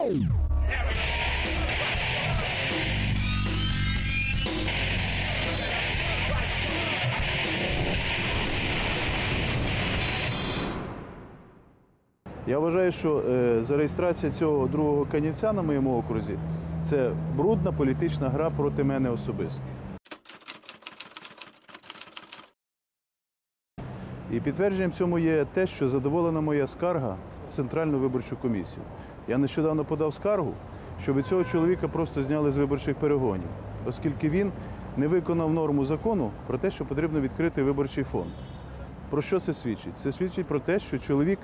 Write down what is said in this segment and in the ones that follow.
Я вважаю, що е, зареєстрація цього другого канівця на моєму окрузі це брудна політична гра проти мене особисто. І підтвердженням цьому є те, що задоволена моя скарга Центральну виборчу комісію. Я нещодавно подав скаргу, щоб цього чоловіка просто зняли з виборчих перегонів, оскільки він не виконав норму закону про те, що потрібно відкрити виборчий фонд. Про що це свідчить? Це свідчить про те, що чоловік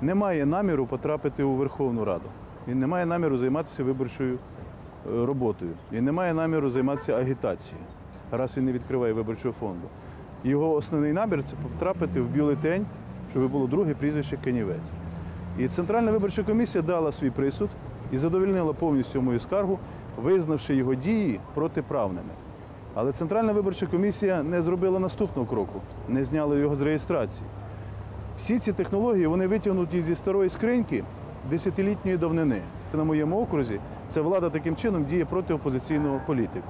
не має наміру потрапити у Верховну Раду. Він не має наміру займатися виборчою е, роботою. Він не має наміру займатися агітацією, раз він не відкриває виборчого фонду. Його основний намір це потрапити в бюлетень, щоб було друге прізвище Канівець. І Центральна виборча комісія дала свій присуд і задовольнила повністю мою скаргу, визнавши його дії протиправними. Але Центральна виборча комісія не зробила наступного кроку, не зняла його з реєстрації. Всі ці технології вони витягнуті зі старої скриньки десятилітньої давнини. На моєму окрузі ця влада таким чином діє проти опозиційного політику.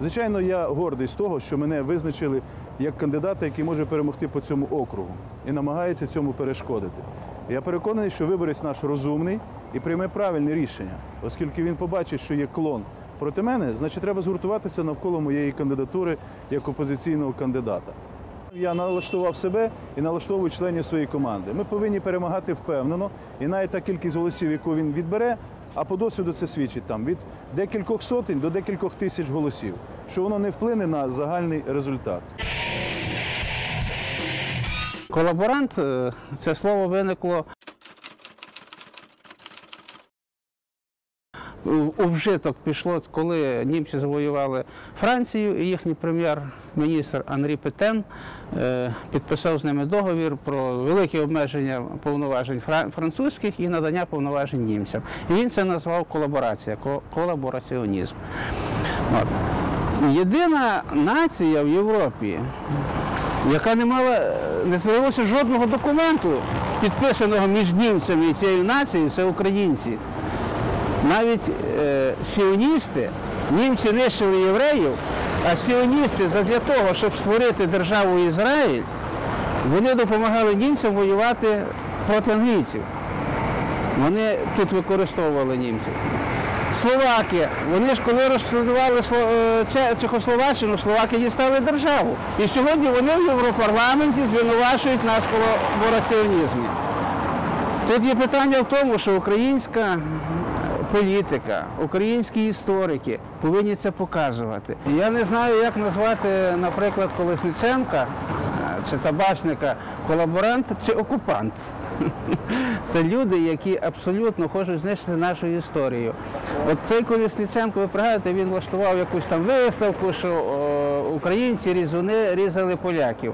Звичайно, я гордий з того, що мене визначили як кандидата, який може перемогти по цьому округу і намагається цьому перешкодити. Я переконаний, що виборець наш розумний і прийме правильне рішення, оскільки він побачить, що є клон проти мене, значить треба згуртуватися навколо моєї кандидатури як опозиційного кандидата. Я налаштував себе і налаштовую членів своєї команди. Ми повинні перемагати впевнено, і навіть та кількість голосів, яку він відбере, а по досвіду це свідчить там від декількох сотень до декількох тисяч голосів, що воно не вплине на загальний результат. Колаборант е, це слово виникло у- вжиток пішло, коли німці завоювали Францію, і їхній прем'єр-міністр Анрі Петен е, підписав з ними договір про велике обмеження повноважень французьких і надання повноважень німцям. І він це назвав колаборація, колабораціонізм. От. Єдина нація в Європі, яка не мала, не збереглося жодного документу, підписаного між німцями і цією нацією, це українці. Навіть е, сіоністи, німці нищили євреїв, а сіоністи задля того, щоб створити державу Ізраїль, вони допомагали німцям воювати проти англійців. Вони тут використовували німців. Словаки, вони ж коли розчленували е, Чехословаччину, словаки дістали державу. І сьогодні вони в Європарламенті звинувачують нас в колабораціонізмі. Тут є питання в тому, що українська політика, українські історики повинні це показувати. Я не знаю, як назвати, наприклад, Колесниченка е, чи табачника колаборант чи окупант. Це люди, які абсолютно хочуть знищити нашу історію. От цей Колісниченко, ви пригадуєте, він влаштував якусь там виставку, що о, українці різуни різали поляків.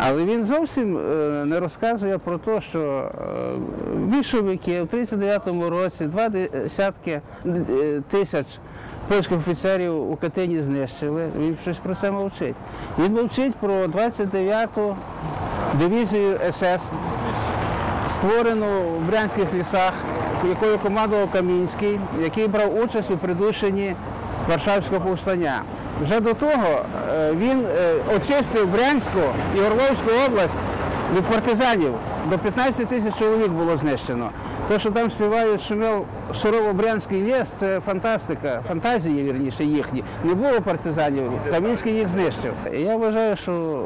Але він зовсім е, не розказує про те, що е, більшовики в 39-му році два десятки е, тисяч польських офіцерів у Катині знищили. Він щось про це мовчить. Він мовчить про 29-ту дивізію СС, створену в Брянських лісах, якою командував Камінський, який брав участь у придушенні Варшавського повстання. Вже до того е, він е, очистив Брянську і Орловську область від партизанів. До 15 тисяч чоловік було знищено. Те, що там співають шумел сурово-брянський ліс, це фантастика, фантазії вірніше їхні. Не було партизанів, Камінський їх знищив. Я вважаю, що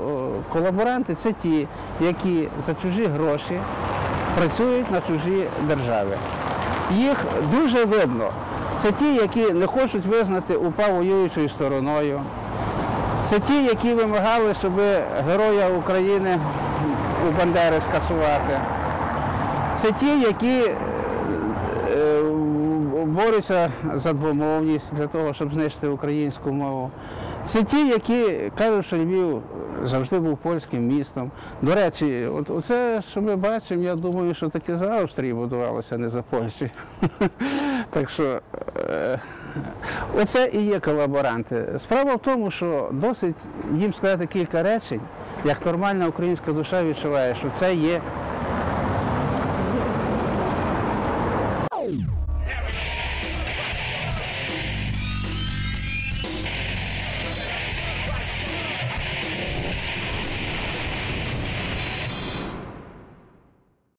колаборанти це ті, які за чужі гроші працюють на чужі держави. Їх дуже видно. Це ті, які не хочуть визнати УПА воюючою стороною. Це ті, які вимагали, щоб героя України у Бандери скасувати. Це ті, які борються за двомовність для того, щоб знищити українську мову. Це ті, які кажуть, що Львів завжди був польським містом. До речі, от оце, що ми бачимо, я думаю, що таке за Австрії будувалося, а не за Польщі. Так що е, оце і є колаборанти. Справа в тому, що досить їм сказати кілька речень, як нормальна українська душа відчуває, що це є